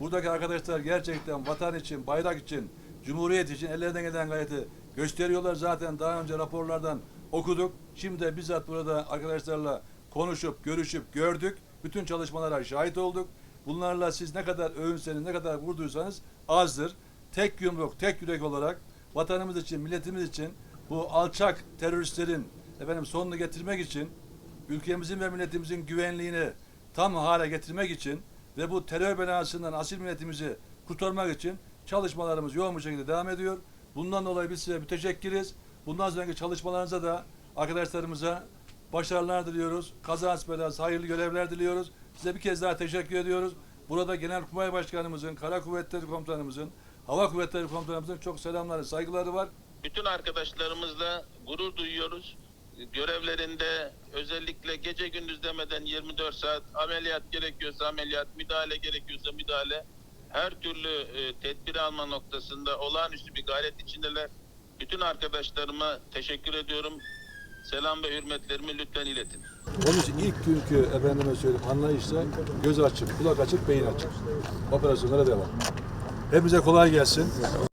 Buradaki arkadaşlar gerçekten vatan için, bayrak için, cumhuriyet için ellerinden gelen gayreti gösteriyorlar. Zaten daha önce raporlardan okuduk. Şimdi de bizzat burada arkadaşlarla konuşup, görüşüp, gördük. Bütün çalışmalara şahit olduk. Bunlarla siz ne kadar övünseniz, ne kadar vurduysanız azdır. Tek yumruk, tek yürek olarak vatanımız için, milletimiz için bu alçak teröristlerin efendim sonunu getirmek için ülkemizin ve milletimizin güvenliğini tam hale getirmek için ve bu terör belasından asil milletimizi kurtarmak için çalışmalarımız yoğun bir şekilde devam ediyor. Bundan dolayı biz size müteşekkiriz. Bundan sonraki çalışmalarınıza da arkadaşlarımıza başarılar diliyoruz. Kazanç belası, hayırlı görevler diliyoruz. Size bir kez daha teşekkür ediyoruz. Burada Genelkurmay Başkanımızın, Kara Kuvvetleri Komutanımızın, Hava Kuvvetleri Komutanımızın çok selamları, saygıları var. Bütün arkadaşlarımızla gurur duyuyoruz. Görevlerinde özellikle gece gündüz demeden 24 saat ameliyat gerekiyorsa ameliyat, müdahale gerekiyorsa müdahale her türlü e, tedbir alma noktasında olağanüstü bir gayret içindeler. Bütün arkadaşlarıma teşekkür ediyorum. Selam ve hürmetlerimi lütfen iletin. Onun için ilk günkü efendime söyleyeyim anlayışla göz açık, kulak açık, beyin açık. Operasyonlara devam. Hepinize kolay gelsin.